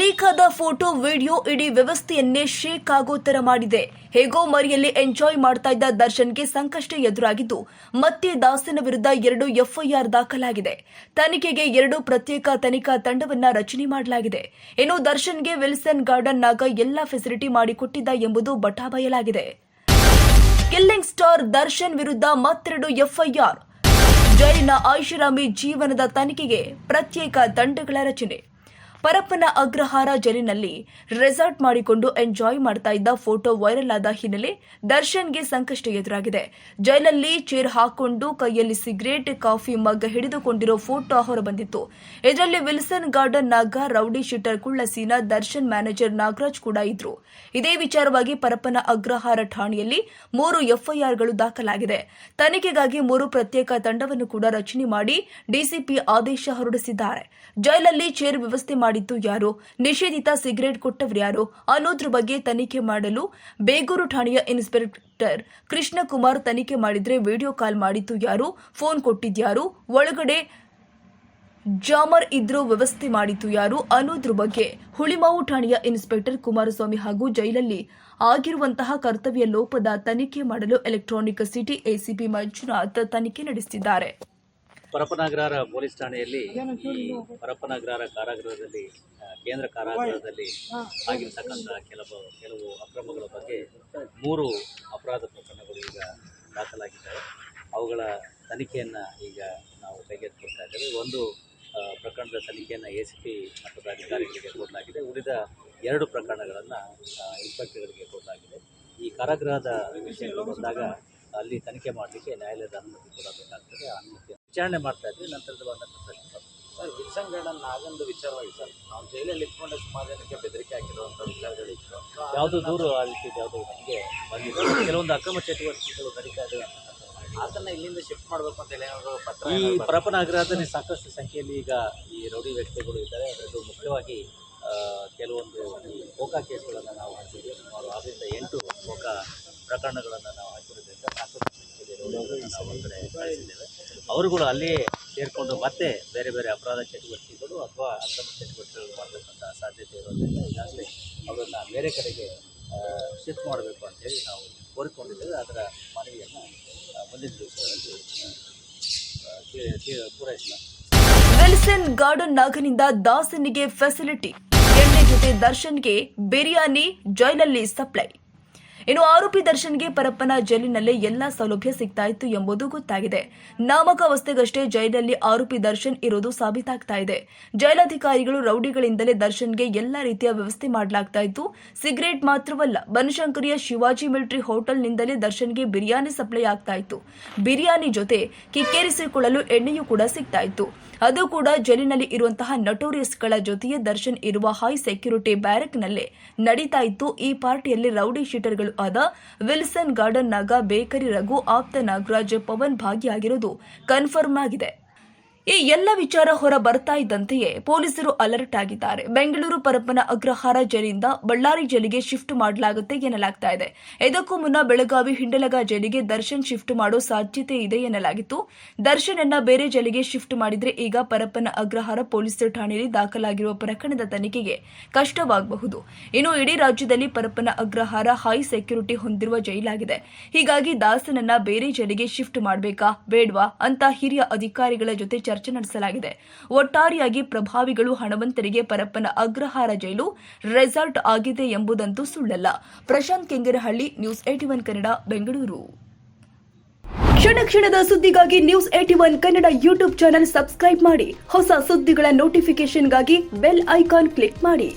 Leak ಆದ photo, video ಇಡೀ ವ್ಯವಸ್ಥೆಯನ್ನೇ shake ಆಗೋ ತರ ಮಾಡಿದೆ. ಹೇಗೋ ಮರಿಯಲ್ಲಿ ಎಂಜಾಯ್ ಮಾಡ್ತಾ ಇದ್ದ ದರ್ಶನ್ಗೆ ಸಂಕಷ್ಟ ಎದುರಾಗಿದ್ದು, ಮತ್ತೆ ದಾಸನ ವಿರುದ್ಧ ಎರಡು ಎಫ್ಐಆರ್ ದಾಖಲಾಗಿದೆ. ತನಿಖೆಗೆ ಎರಡು ಪ್ರತ್ಯೇಕ ತನಿಖಾ ತಂಡವನ್ನ ರಚನೆ ಮಾಡಲಾಗಿದೆ. ಇನ್ನು ದರ್ಶನ್ಗೆ ವಿಲ್ಸನ್ ಗಾರ್ಡನ್ನಾಗ ಎಲ್ಲಾ ಫೆಸಿಲಿಟಿ ಮಾಡಿಕೊಟ್ಟಿದ್ದ ಎಂಬುದು ಬಟಾಬಯಲಾಗಿದೆ. ಕಿಲ್ಲಿಂಗ್ ಸ್ಟಾರ್ ದರ್ಶನ್ ವಿರುದ್ಧ ಮತ್ತೆರಡು ಎಫ್ಐಆರ್. ಜೈಲಿನ ಐಷಾರಾಮಿ ಜೀವನದ ತನಿಖೆಗೆ ಪ್ರತ್ಯೇಕ ತಂಡಗಳ ರಚನೆ. ಪರಪ್ಪನ ಅಗ್ರಹಾರ ಜೈಲಿನಲ್ಲಿ ರೆಸಾರ್ಟ್ ಮಾಡಿಕೊಂಡು ಎಂಜಾಯ್ ಮಾಡ್ತಾ ಇದ್ದ ಫೋಟೋ ವೈರಲ್ ಆದ ಹಿನ್ನೆಲೆ ದರ್ಶನ್ಗೆ ಸಂಕಷ್ಟ ಎದುರಾಗಿದೆ. ಜೈಲಲ್ಲಿ ಚೇರ್ ಹಾಕೊಂಡು ಕೈಯಲ್ಲಿ ಸಿಗರೇಟ್, ಕಾಫಿ ಮಗ್ ಹಿಡಿದುಕೊಂಡಿರೋ ಫೋಟೋ ಹೊರಬಂದಿತ್ತು. ಇದರಲ್ಲಿ Wilson Garden Naga, rowdy sheeter Kullaseena, Darshan manager Nagaraj ಕೂಡ ಇದ್ರು. ಇದೇ ವಿಚಾರವಾಗಿ ಪರಪ್ಪನ ಅಗ್ರಹಾರ ಠಾಣೆಯಲ್ಲಿ ಮೂರು ಎಫ್ಐಆರ್ಗಳು ದಾಖಲಾಗಿದೆ. ತನಿಖೆಗಾಗಿ ಮೂರು ಪ್ರತ್ಯೇಕ ತಂಡವನ್ನು ಕೂಡ ರಚನೆ ಮಾಡಿ ಡಿಸಿಪಿ ಆದೇಶ ಹೊರಡಿಸಿದ್ದಾರೆ. ಜೈಲಲ್ಲಿ ಚೇರ್ ವ್ಯವಸ್ಥೆ ಮಾಡಿದ್ದು ಯಾರು? ನಿಷೇಧಿತ ಸಿಗರೇಟ್ ಕೊಟ್ಟವರು ಯಾರು? ಅನ್ನೋದ್ರ ಬಗ್ಗೆ ತನಿಖೆ ಮಾಡಲು ಬೇಗೂರು ಠಾಣೆಯ ಇನ್ಸ್ಪೆಕ್ಟರ್ ಕೃಷ್ಣಕುಮಾರ್ ತನಿಖೆ ಮಾಡಿದ್ರೆ ವಿಡಿಯೋ ಕಾಲ್ ಮಾಡಿದ್ದು ಯಾರು? ಫೋನ್ ಕೊಟ್ಟಿದ್ಯಾರು ಒಳಗಡೆ ಜಾಮರ್ ಇದ್ರೂ ವ್ಯವಸ್ಥೆ ಮಾಡಿತು ಯಾರು? ಅನ್ನೋದ್ರ ಬಗ್ಗೆ ಹುಳಿಮಾವು ಠಾಣೆಯ ಇನ್ಸ್ಪೆಕ್ಟರ್ ಕುಮಾರಸ್ವಾಮಿ ಹಾಗೂ ಜೈಲಲ್ಲಿ ಆಗಿರುವಂತಹ ಕರ್ತವ್ಯ ಲೋಪದ ತನಿಖೆ ಮಾಡಲು ಎಲೆಕ್ಟ್ರಾನಿಕ್ ಸಿಟಿ ಎಸಿಪಿ ಮಂಜುನಾಥ್ ತನಿಖೆ ನಡೆಸಿದ್ದಾರೆ. ಪರಪನಗ್ರಹಾರ ಪೊಲೀಸ್ ಠಾಣೆಯಲ್ಲಿ ಈ ಪರಪನಗ್ರಹಾರ ಕಾರಾಗೃಹದಲ್ಲಿ ಕೇಂದ್ರ ಕಾರಾಗೃಹದಲ್ಲಿ ಆಗಿರ್ತಕ್ಕಂಥ ಕೆಲವು ಕೆಲವು ಅಕ್ರಮಗಳ ಬಗ್ಗೆ ಮೂರು ಅಪರಾಧ ಪ್ರಕರಣಗಳು ಈಗ ದಾಖಲಾಗಿದ್ದಾವೆ. ಅವುಗಳ ತನಿಖೆಯನ್ನು ಈಗ ನಾವು ಕೈಗೆತ್ತಿಕೊಳ್ತಾ ಇದ್ದೇವೆ. ಒಂದು ಪ್ರಕರಣದ ತನಿಖೆಯನ್ನು ಎ ಸಿ ಪಿ ಮಟ್ಟದ ಅಧಿಕಾರಿಗಳಿಗೆ ಕೊಡಲಾಗಿದೆ. ಉಳಿದ ಎರಡು ಪ್ರಕರಣಗಳನ್ನು ಇನ್ಸ್ಪೆಕ್ಟರ್ಗಳಿಗೆ ಕೊಡಲಾಗಿದೆ. ಈ ಕಾರಾಗೃಹದ ವಿಷಯಗಳು ಬಂದಾಗ ಅಲ್ಲಿ ತನಿಖೆ ಮಾಡಲಿಕ್ಕೆ ನ್ಯಾಯಾಲಯದ ಅನುಮತಿ ಕೊಡಬೇಕಾಗ್ತದೆ ಅನುಮತಿ ವಿಚಾರಣೆ ಮಾಡ್ತಾ ಇದ್ವಿ ನಂತರದ ಬಂದಂಥ ಪ್ರಶ್ನೆ. ಸರ್ ವಿಲ್ಸನ್ ಗಾರ್ಡನ್ ನಾಗಂದು ವಿಚಾರವಾಗಿ ಸರ್ ನಾವು ಜೈಲಲ್ಲಿ ಇಟ್ಕೊಂಡೆ ಸುಮಾರು ಜನಕ್ಕೆ ಬೆದರಿಕೆ ಹಾಕಿರುವಂಥ ವಿಚಾರಗಳಿತ್ತು ಯಾವುದು ದೂರು ಆ ಯಾವುದು ಬಂದಿದೆ. ಕೆಲವೊಂದು ಅಕ್ರಮ ಚಟುವಟಿಕೆಗಳು ನಡೀತಾ ಇದೆ. ಆತನ ಇಲ್ಲಿಂದ ಶಿಫ್ಟ್ ಮಾಡಬೇಕು ಅಂತ ಹೇಳಿ ಏನಾದ್ರು ಪತ್ರ ಈ ಪರಪನ ಆಗ್ರಹದಲ್ಲಿ ಸಾಕಷ್ಟು ಸಂಖ್ಯೆಯಲ್ಲಿ ಈಗ ಈ ರೌಡಿ ವ್ಯಕ್ತಿಗಳು ಇದ್ದಾರೆ. ಅದರದ್ದು ಮುಖ್ಯವಾಗಿ ಕೆಲವೊಂದು ಈ ಕೋಕಾ ಕೇಸ್ಗಳನ್ನು ನಾವು ಹಾಕಿದ್ವಿ. ಸುಮಾರು ಆರರಿಂದ ಎಂಟು ಕೋಕಾ ಪ್ರಕರಣಗಳನ್ನು ನಾವು ಹಾಕಿರೋದ್ರಿಂದ ಸಾಕಷ್ಟು ಅವರುಗಳು ಅಲ್ಲಿಯೇ ಸೇರಿಕೊಂಡು ಮತ್ತೆ ಬೇರೆ ಬೇರೆ ಅಪರಾಧ ಚಟುವಟಿಕೆಗಳು ಅಥವಾ ಅಕ್ರಮ ಚಟುವಟಿಕೆಗಳು ಮಾಡತಕ್ಕಂಥ ಸಾಧ್ಯತೆ ಇರೋದ್ರಿಂದ ಈಗಾಗಲೇ ಅವರನ್ನು ಬೇರೆ ಕಡೆಗೆ ಶಿಫ್ಟ್ ಮಾಡಬೇಕು ಅಂತೇಳಿ ನಾವು ಕೋರಿಕೊಂಡಿದ್ದೇವೆ. ಅದರ ಮನವಿಯನ್ನು ಬಂದಿದ್ದು ವಿಲ್ಸನ್ ಗಾರ್ಡನ್ ನಾಗನಿಂದ ದಾಸನಿಗೆ ಫೆಸಿಲಿಟಿ ಎಣ್ಣೆ ಜೊತೆ ದರ್ಶನ್ಗೆ ಬಿರಿಯಾನಿ ಜೈಲಲ್ಲಿ ಸಪ್ಲೈ ಇನ್ನು ಆರೋಪಿ ದರ್ಶನ್ಗೆ ಪರಪ್ಪನ ಜೈಲಿನಲ್ಲೇ ಎಲ್ಲಾ ಸೌಲಭ್ಯ ಸಿಗ್ತಾ ಇತ್ತು ಎಂಬುದು ಗೊತ್ತಾಗಿದೆ. ನಾಮಕಾವಸ್ಥೆಗಷ್ಟೇ ಜೈಲಲ್ಲಿ ಆರೋಪಿ ದರ್ಶನ್ ಇರೋದು ಸಾಬೀತಾಗ್ತಾ ಇದೆ. ಜೈಲಾಧಿಕಾರಿಗಳು ರೌಡಿಗಳಿಂದಲೇ ದರ್ಶನ್ಗೆ ಎಲ್ಲಾ ರೀತಿಯ ವ್ಯವಸ್ಥೆ ಮಾಡಲಾಗ್ತಾ ಇತ್ತು ಸಿಗರೇಟ್ ಮಾತ್ರವಲ್ಲ, ಬನಶಂಕರಿಯ ಶಿವಾಜಿ ಮಿಲಿಟರಿ ಹೋಟೆಲ್ನಿಂದಲೇ ದರ್ಶನ್ಗೆ ಬಿರಿಯಾನಿ ಸಪ್ಲೈ ಆಗ್ತಾ ಇತ್ತು ಬಿರಿಯಾನಿ ಜೊತೆ ಕಿಕ್ಕೇರಿಸಿಕೊಳ್ಳಲು ಎಣ್ಣೆಯೂ ಕೂಡ ಸಿಗ್ತಾ ಇತ್ತು ಅದು ಕೂಡ ಜೈಲಿನಲ್ಲಿ ಇರುವಂತಹ ನಟೋರಿಯಸ್ಗಳ ಜೊತೆಯೇ ದರ್ಶನ್ ಇರುವ ಹೈ ಸೆಕ್ಯೂರಿಟಿ ಬ್ಯಾರಕ್ನಲ್ಲೇ ನಡೀತಾ ಇತ್ತು ಈ ಪಾರ್ಟಿಯಲ್ಲಿ ರೌಡಿ ಶೀಟರ್ಗಳು ಆದ ವಿಲ್ಸನ್ ಗಾರ್ಡನ್ನಾಗ ಬೇಕರಿ ರಘು ಆಪ್ತ ನಾಗರಾಜ್ ಪವನ್ ಭಾಗಿಯಾಗಿರುವುದು ಕನ್ಫರ್ಮ್ ಆಗಿದೆ. ಈ ಎಲ್ಲ ವಿಚಾರ ಹೊರ ಬರ್ತಾ ಇದ್ದಂತೆಯೇ ಪೊಲೀಸರು ಅಲರ್ಟ್ ಆಗಿದ್ದಾರೆ. ಬೆಂಗಳೂರು ಪರಪ್ಪನ ಅಗ್ರಹಾರ ಜೈಲಿಂದ ಬಳ್ಳಾರಿ ಜೈಲಿಗೆ ಶಿಫ್ಟ್ ಮಾಡಲಾಗುತ್ತೆ ಎನ್ನಲಾಗ್ತಾ ಇದೆ. ಇದಕ್ಕೂ ಮುನ್ನ ಬೆಳಗಾವಿ ಹಿಂಡಲಗ ಜೈಲಿಗೆ ದರ್ಶನ್ ಶಿಫ್ಟ್ ಮಾಡೋ ಸಾಧ್ಯತೆ ಇದೆ ಎನ್ನಲಾಗಿತ್ತು. ದರ್ಶನ್ ಅನ್ನ ಬೇರೆ ಜೈಲಿಗೆ ಶಿಫ್ಟ್ ಮಾಡಿದ್ರೆ ಈಗ ಪರಪ್ಪನ ಅಗ್ರಹಾರ ಪೊಲೀಸ್ ಠಾಣೆಯಲ್ಲಿ ದಾಖಲಾಗಿರುವ ಪ್ರಕರಣದ ತನಿಖೆಗೆ ಕಷ್ಟವಾಗಬಹುದು. ಇನ್ನು ಇಡೀ ರಾಜ್ಯದಲ್ಲಿ ಪರಪ್ಪನ ಅಗ್ರಹಾರ ಹೈ ಸೆಕ್ಯೂರಿಟಿ ಹೊಂದಿರುವ ಜೈಲಾಗಿದೆ. ಹೀಗಾಗಿ ದಾಸನನ್ನ ಬೇರೆ ಜೈಲಿಗೆ ಶಿಫ್ಟ್ ಮಾಡಬೇಕಾ ಬೇಡ್ವಾ ಅಂತ ಹಿರಿಯ ಅಧಿಕಾರಿಗಳ ಜೊತೆ ಚರ್ಚೆ ನಡೆಸಲಾಗಿದೆ. ಒಟ್ಟಾರೆಯಾಗಿ ಪ್ರಭಾವಿಗಳು ಹಣವಂತರಿಗೆ ಪರಪ್ಪನ ಅಗ್ರಹಾರ ಜೈಲು ರೆಸಾರ್ಟ್ ಆಗಿದೆ ಎಂಬುದಂತೂ ಸುಳ್ಳಲ್ಲ. Prashant Kengarahalli, news eighty one Kannada, Bengaluru. ಕ್ಷಣ ಕ್ಷಣದ ಸುದ್ದಿಗಾಗಿ news eighty one Kannada YouTube channel subscribe ಮಾಡಿ. ಹೊಸ ಸುದ್ದಿಗಳ ನೋಟಿಫಿಕೇಶನ್ಗಾಗಿ ಬೆಲ್ ಐಕಾನ್ ಕ್ಲಿಕ್ ಮಾಡಿ.